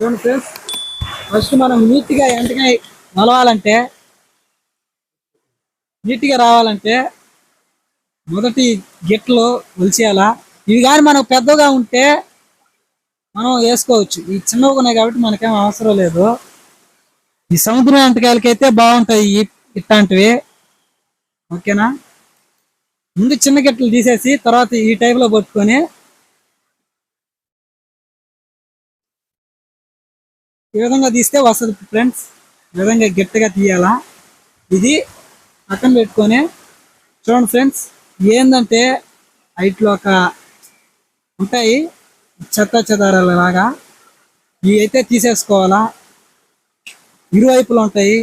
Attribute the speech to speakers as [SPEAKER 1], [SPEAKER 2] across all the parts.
[SPEAKER 1] చూడండి friends? First మనం నీట్గా ఎంటకాయ నలవాలంటే నీట్గా రావాలంటే మొదటి గిట్లు ఒలిచేయాలా? ఇవి కానీ మనకు పెద్దగా ఉంటే మనం వేసుకోవచ్చు. ఈ చిన్నగా ఉన్నాయి కాబట్టి మనకేం అవసరం లేదు. ఈ సముద్రం ఎంటకాయలకైతే బాగుంటాయి ఇట్లాంటివి. ఓకేనా? ముందు చిన్న గిట్లు తీసేసి తర్వాత ఈ టైప్లో పట్టుకొని ఈ విధంగా తీస్తే వస్తుంది ఫ్రెండ్స్. ఈ విధంగా గట్టిగా తీయాలా? ఇది పక్కన పెట్టుకొని చూడండి ఫ్రెండ్స్ ఏంటంటే హైట్లో ఒక ఉంటాయి చెత్త చెదారాల లాగా. ఇవి అయితే తీసేసుకోవాలా? ఇరువైపులు ఉంటాయి.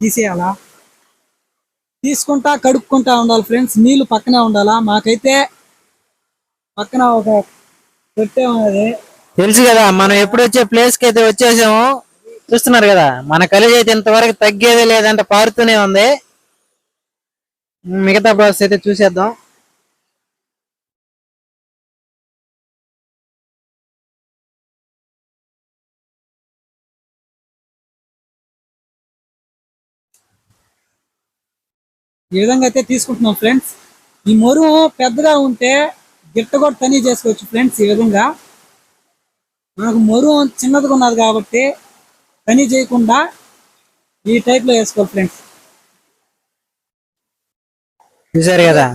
[SPEAKER 1] తీసేయాలా? తీసుకుంటా కడుక్కుంటా ఉండాలి ఫ్రెండ్స్. నీళ్ళు పక్కనే ఉండాలా? మాకైతే పక్కన ఒక పెట్టే ఉన్నది.
[SPEAKER 2] తెలుసు కదా మనం ఎప్పుడు వచ్చే ప్లేస్కి అయితే వచ్చేసాము చూస్తున్నారు కదా మన కలిజ్ అయితే ఇంతవరకు తగ్గేదే లేదంటే పారుతూనే ఉంది. మిగతా ప్రాసెస్ అయితే చూసేద్దాం.
[SPEAKER 1] ఈ విధంగా అయితే తీసుకుంటున్నాం ఫ్రెండ్స్ ఈ మరువు పెద్దగా ఉంటే గిట్ట కూడా తని చేసుకోవచ్చు ఫ్రెండ్స్ ఈ విధంగా. మనకు మొరువు చిన్నదిగా ఉన్నది కాబట్టి తని చేయకుండా ఈ టైప్లో వేసుకోవాలి ఫ్రెండ్స్
[SPEAKER 2] చూసారు కదా?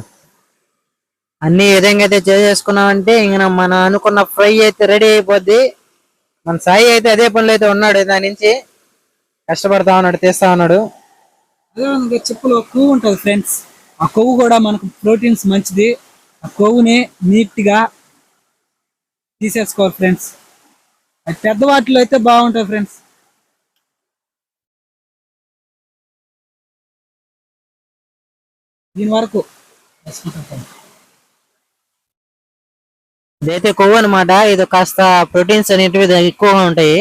[SPEAKER 2] అన్ని విధంగా అయితే చేసేసుకున్నామంటే ఇంక మనం అనుకున్న ఫ్రై అయితే రెడీ అయిపోద్ది. మన సాయి అయితే అదే పనిలో అయితే ఉన్నాడు దాని నుంచి. కష్టపడతా ఉన్నాడు తీస్తా ఉన్నాడు.
[SPEAKER 1] చెప్పులో కొవ్వు ఉంటుంది ఫ్రెండ్స్ ఆ కొవ్వు కూడా మనకు ప్రోటీన్స్ మంచిది. ఆ కొవ్వుని నీట్గా తీసేసుకోవాలి ఫ్రెండ్స్ అది పెద్ద వాటిలో అయితే బాగుంటుంది ఫ్రెండ్స్. దీని వరకు
[SPEAKER 2] ఇదైతే కొవ్వు అనమాట ఇది కాస్త ప్రోటీన్స్ అనేటివి ఎక్కువగా ఉంటాయి.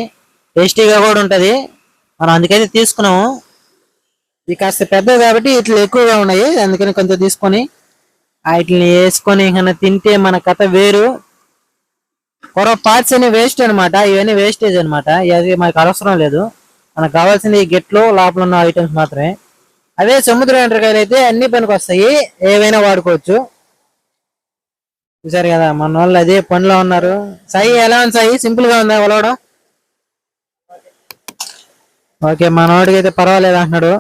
[SPEAKER 2] టేస్టీగా కూడా ఉంటది. మనం అందుకైతే తీసుకున్నాము. ఇది కాస్త పెద్దది కాబట్టి ఇట్లా ఎక్కువగా ఉన్నాయి. అందుకని కొంచెం తీసుకొని వాటిని వేసుకొని ఇంకా తింటే మన కథ వేరు. కొర పార్ట్స్ అన్ని వేస్ట్ అనమాట ఇవన్నీ వేస్టేజ్ అన్నమాట. అది మనకు అవసరం లేదు. మనకు కావాల్సింది ఈ గెట్లు లోపల ఉన్న ఐటమ్స్ మాత్రమే. అదే సముద్ర ఎండ్రకాయలు అయితే అన్ని పనికి వస్తాయి. ఏవైనా వాడుకోవచ్చు. చూసారు కదా మన వాళ్ళు అదే పనిలో ఉన్నారు. సాయి ఎలా ఉంది సాయి సింపుల్గా ఉందా ఒలవడం? ఓకే మనోడికి అయితే పర్వాలేదు అంటున్నాడు.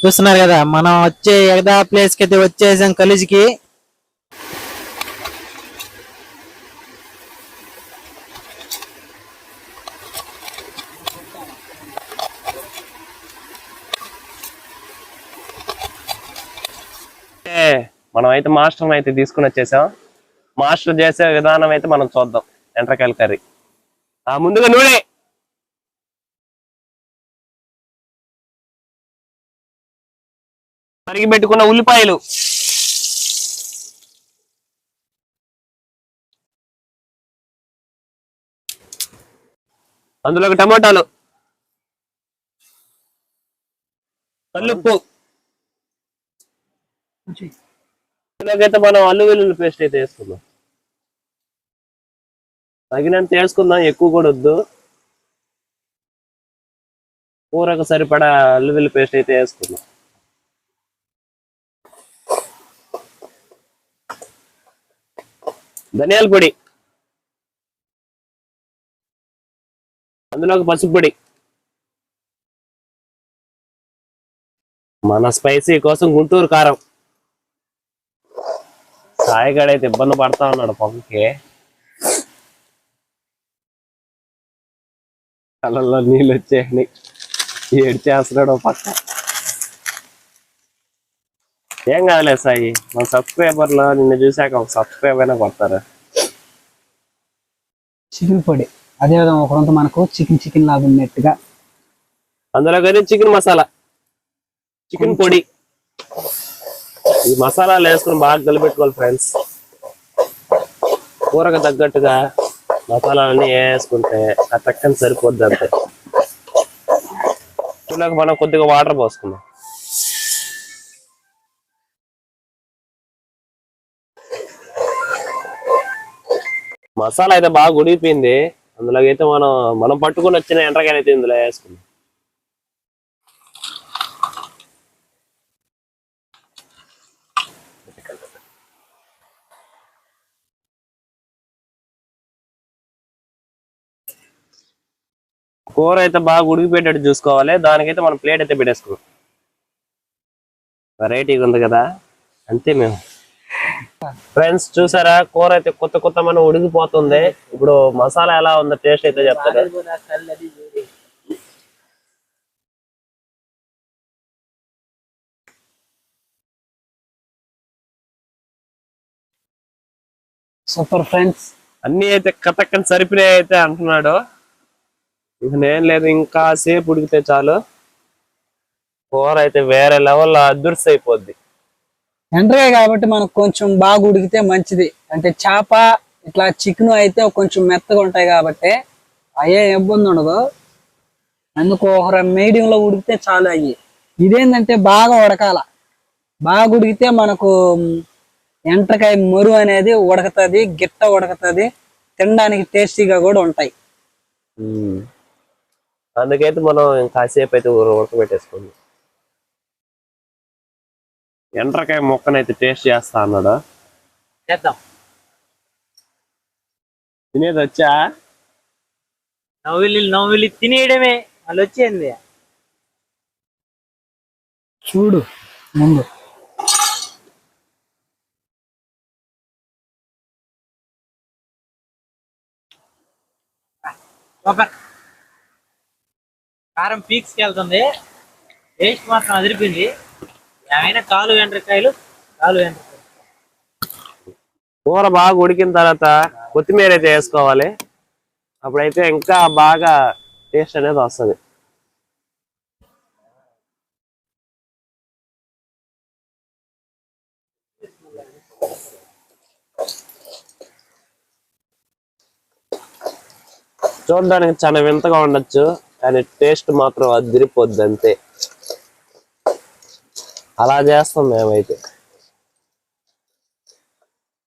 [SPEAKER 2] చూస్తున్నారు కదా మనం వచ్చే ఎగదా ప్లేస్కి అయితే వచ్చేసాం కలిసికి
[SPEAKER 3] అంటే మనం అయితే మాస్టర్ అయితే తీసుకుని వచ్చేసాం. మాస్టర్ చేసే విధానం అయితే మనం చూద్దాం. ఎండ్రకాయల కర్రీ. ఆ ముందుగా నూనె. తరిగి పెట్టుకున్న ఉల్లిపాయలు. అందులో టమాటాలు. కల్లుప్పు. ఇందులోకైతే మనం అల్లు వెల్లుల్లి పేస్ట్ అయితే వేసుకుందాం. తగినంత వేసుకుందాం ఎక్కువ కూడా వద్దు. కూరకు సరిపడా అల్లు వెల్లుల్లి పేస్ట్ అయితే వేసుకుందాం. ధనియాల పొడి. అందులోకి పసుపు పొడి. మన స్పైసీ కోసం గుంటూరు కారం. సాయిగాడు అయితే ఇబ్బంది పడతా ఉన్నాడు పొగకి కళ్ళల్లో నీళ్ళు వచ్చేయండి ఏడు చేస్తున్నాడు ఓ పక్క. ఏం కాదులే సాయి మన సబ్స్క్రైబర్లో నిన్ను చూసాక ఒక సబ్స్క్రైబ్ అయినా కొడతారు?
[SPEAKER 1] చికెన్ పొడి. అదేవిధంగా ఒకరంతా మనకు చికెన్ చికెన్ లాగా ఉన్నట్టుగా.
[SPEAKER 3] అందులో కానీ చికెన్ మసాలా. చికెన్ పొడి. ఈ మసాలాలు వేసుకుని బాగా కలిపెట్టుకోవాలి ఫ్రెండ్స్ కూరకు తగ్గట్టుగా మసాలాలన్నీ వేసుకుంటే ఆ తక్కని సరిపోద్ది అంతే. ఇందులోకి మనం కొద్దిగా వాటర్ పోసుకుందాం. మసాలా అయితే బాగా ఉడిగిపోయింది అందులో అయితే మనం మనం పట్టుకుని వచ్చిన ఎండ్రకాయలు అయితే ఇందులో వేసుకుందాం. కూర అయితే బాగా ఉడికిపోయేటట్టు చూసుకోవాలి. దానికైతే మనం ప్లేట్ అయితే పెట్టేసుకున్నాం వెరైటీగా ఉంది కదా. అంతే మేము. ఫ్రెండ్స్ చూసారా? కూర అయితే కొత్త కొత్త మనం ఉడికిపోతుంది. ఇప్పుడు మసాలా ఎలా ఉందో టేస్ట్ అయితే చెప్తారు.
[SPEAKER 1] సూపర్ ఫ్రెండ్స్
[SPEAKER 3] అన్ని అయితే కథక్కని సరిపోయాయి అయితే అంటున్నాడు. ఇక నేను లేదు ఇంకా సేపు ఉడికితే చాలు. కూర అయితే వేరే లెవెల్లో అదృష్టి అయిపోద్ది.
[SPEAKER 1] ఎండ్రకాయ కాబట్టి మనకు కొంచెం బాగా ఉడికితే మంచిది. అంటే చేప ఇట్లా చికెన్ అయితే కొంచెం మెత్తగా ఉంటాయి కాబట్టి అయ్యే ఇబ్బంది ఉండదు. అందుకు ఒక మీడియంలో ఉడికితే చాలు అయ్యి. ఇదేంటంటే బాగా ఉడకాల. బాగా ఉడికితే మనకు ఎండ్రకాయ మొరు అనేది ఉడకతది గిట్ట ఉడకతది తినడానికి టేస్టీగా కూడా ఉంటాయి.
[SPEAKER 3] అందుకైతే మనం కాసేపు అయితే ఊర ఉడకబెట్టేసుకుంది ఎండ్రకాయ ముక్కనైతే టేస్ట్ చేస్తా అన్నాడు?
[SPEAKER 2] చేద్దాం.
[SPEAKER 3] తినేది వచ్చా?
[SPEAKER 2] నవ్వులి నవ్వులి తినేయడమే. వాళ్ళు వచ్చింది.
[SPEAKER 1] చూడు ముందు.
[SPEAKER 2] సూపర్ కారం పీక్స్కి వెళ్తుంది. టేస్ట్ మాత్రం అదిరిపింది ఏమైనా కాలు వెండ్రకాయలు? కాలు వెండ్రకాయలు.
[SPEAKER 3] కూర బాగా ఉడికిన తర్వాత కొత్తిమీర అయితే వేసుకోవాలి. అప్పుడైతే ఇంకా బాగా టేస్ట్ అనేది వస్తుంది. చూడడానికి చాలా వింతగా ఉండొచ్చు. కానీ టేస్ట్ మాత్రం అదిరిపోద్ది అంతే అలా చేస్తాం మేమైతే.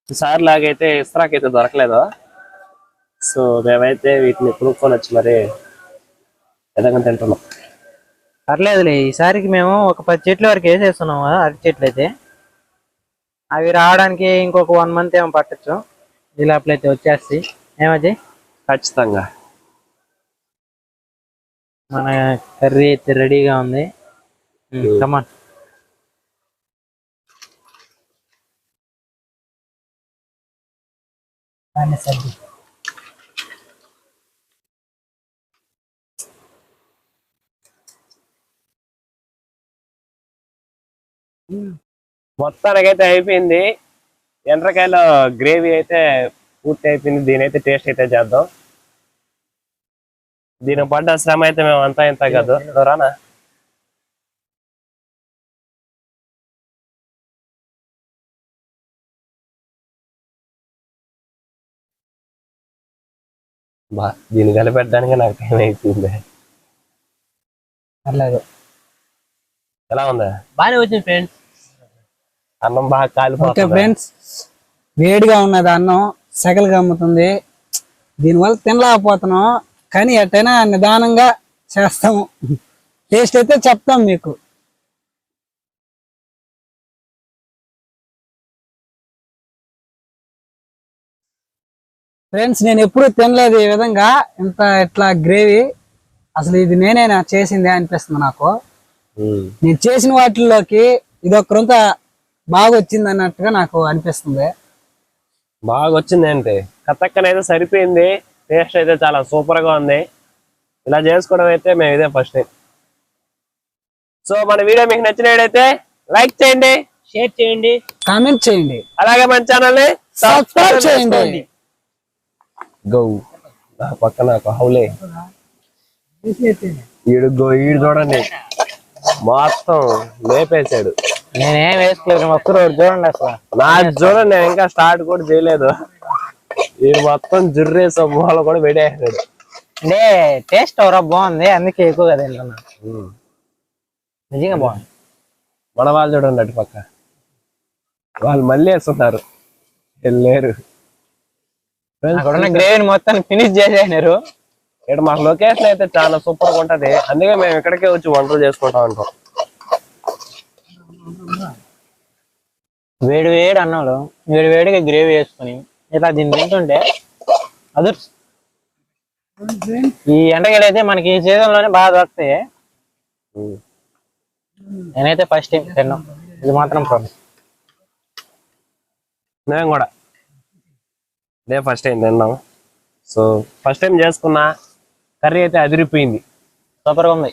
[SPEAKER 3] ఈసారి లాగైతే ఇస్త్రాక్ అయితే దొరకలేదు? సో మేమైతే వీటిని కొనుక్కొని వచ్చి మరి విధంగా తింటున్నాం.
[SPEAKER 2] పర్లేదులే ఈసారికి మేము ఒక పది చెట్ల వరకు వేసేస్తున్నాం కదా అరటి చెట్లు అయితే. అవి రావడానికి ఇంకొక వన్ మంత్ ఏమో పట్టచ్చు. ఈ లోపల అయితే వచ్చేస్తాయి. ఏమది
[SPEAKER 3] ఖచ్చితంగా.
[SPEAKER 2] మన కర్రీ అయితే రెడీగా ఉంది. కమాన్
[SPEAKER 3] మొత్తానికైతే అయిపోయింది. ఎండ్రకాయల గ్రేవీ అయితే పూర్తి అయిపోయింది. దీని అయితే టేస్ట్ అయితే చేద్దాం. దీని పడ్డ శ్రమ అయితే మేము అంతా ఇంత కాదు. రానా? బా దీన్ని కలిపెట్టడానికి నాకు టైం అయిపోయింది.
[SPEAKER 1] పర్లేదు.
[SPEAKER 3] ఎలా ఉందా?
[SPEAKER 2] బాగానే వచ్చింది ఫ్రెండ్స్
[SPEAKER 3] అన్నం బాగా కాలిపోతుంది.
[SPEAKER 1] ఫ్రెండ్స్ వేడిగా ఉన్నది అన్నం సెగలుగా అమ్ముతుంది. దీనివల్ల తినలేకపోతున్నాం. కానీ ఎట్టయినా నిదానంగా చేస్తాము. టేస్ట్ అయితే చెప్తాం మీకు. ఫ్రెండ్స్ నేను ఎప్పుడు తినలేదు ఈ విధంగా. ఇంత ఇట్లా గ్రేవీ అసలు ఇది నేనేనా చేసింది అనిపిస్తుంది నాకు.
[SPEAKER 3] ఉమ్.
[SPEAKER 1] నేను చేసిన వాటిల్లోకి ఇది ఒక్కరంత బాగా వచ్చింది అన్నట్టుగా నాకు అనిపిస్తుంది.
[SPEAKER 3] బాగా వచ్చింది ఏంటి కథక్కనైతే సరిపోయింది. టేస్ట్ అయితే చాలా సూపర్గా ఉంది. ఇలా చేసుకోవడం అయితే మేము ఇదే ఫస్ట్ టైం సో మన వీడియో మీకు నచ్చినట్టయితే లైక్ చేయండి
[SPEAKER 2] షేర్ చేయండి
[SPEAKER 1] కామెంట్ చేయండి.
[SPEAKER 3] అలాగే మన ఛానల్ని
[SPEAKER 1] సబ్స్క్రైబ్ చేయండి.
[SPEAKER 3] గౌ నా పక్కన ఒక హౌలే. ఈడు గో ఈడు చూడండి. మొత్తం లేపేశాడు.
[SPEAKER 2] నేనేం వేసుకోలేదు ఒక్క రోజు చూడండి అసలు.
[SPEAKER 3] నా చూడండి నేను ఇంకా స్టార్ట్ కూడా చేయలేదు. ఈడు మొత్తం జుర్రేసో మూల కూడా పెట్టేసాడు
[SPEAKER 2] అంటే టేస్ట్ ఎవరో బాగుంది అందుకే ఎక్కువగా తింటున్నా. నిజంగా బాగుంది.
[SPEAKER 3] మన వాళ్ళు చూడండి అటు పక్క. వాళ్ళు మళ్ళీ వేస్తున్నారు.
[SPEAKER 4] ఉన్న గ్రేవీని మొత్తం ఫినిష్ చేసేసినారు.
[SPEAKER 3] ఇక్కడ మాకు లొకేషన్ అయితే చాలా సూపర్గా ఉంటది. అందుకే మేము ఇక్కడికే వచ్చి వంటలు చేసుకుంటా ఉంటాం
[SPEAKER 4] వేడి వేడి అన్నాడు. వేడి వేడిగా గ్రేవీ వేసుకొని ఇలా దీన్ని తింటుంటే అదర్ ఈ ఎండగలు అయితే మనకి ఈ సీజన్లోనే బాగా దొరుకుతాయి. నేనైతే ఫస్ట్ టైం తిన్నాం. ఇది మాత్రం ప్రాబ్లం
[SPEAKER 3] మేము కూడా. ఇదే ఫస్ట్ టైం తిన్నాం. సో ఫస్ట్ టైం చేసుకున్నా కర్రీ అయితే అదిరిపోయింది.
[SPEAKER 4] సూపర్గా ఉంది.